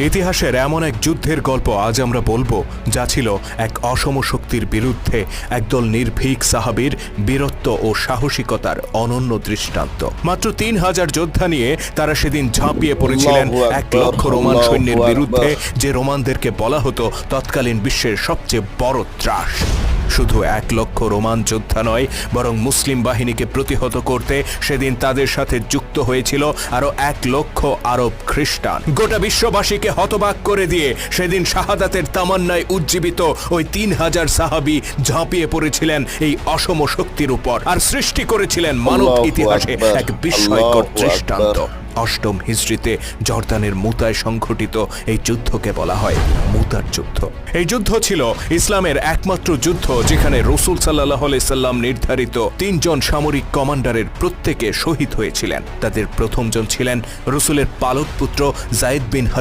ইতিহাসের এমন এক যুদ্ধের গল্প আজ আমরা বলব যা ছিল এক অসম শক্তির বিরুদ্ধে একদল নির্ভীক সাহাবীর বীরত্ব ও সাহসিকতার অনন্য দৃষ্টান্ত। মাত্র তিন হাজার যোদ্ধা নিয়ে তারা সেদিন ঝাঁপিয়ে পড়েছিলেন এক লক্ষ রোমান সৈন্যের বিরুদ্ধে যে রোমানদেরকে বলা হতো তৎকালীন বিশ্বের সবচেয়ে বড় ত্রাস। শুধু এক লক্ষ রোমান যোদ্ধা নয় বরং মুসলিম বাহিনীকে প্রতিহত করতে সেদিন তাদের সাথে যুক্ত হয়েছিল আরও এক লক্ষ আরব খ্রিস্টান গোটা বিশ্ববাসীকে হতবাক করে দিয়ে সেদিন শাহাদাতের তামান্নায় উজ্জীবিত ওই তিন হাজার সাহাবি ঝাঁপিয়ে পড়েছিলেন এই অসম শক্তির উপর আর সৃষ্টি করেছিলেন মানব ইতিহাসে এক বিস্ময়কর দৃষ্টান্ত। অষ্টম হিস্ট্রিতে জর্দানের মুতায় সংঘটিত এই যুদ্ধকে বলা হয় মুতার যুদ্ধ। এই যুদ্ধ ছিল ইসলামের একমাত্র যুদ্ধ যেখানে রসুল সাল্লাহ সাল্লাম নির্ধারিত তিনজন সামরিক কমান্ডারের প্রত্যেকে শহীদ হয়েছিলেন। তাদের প্রথমজন ছিলেন রসুলের পালক পুত্র জায়েদ বিন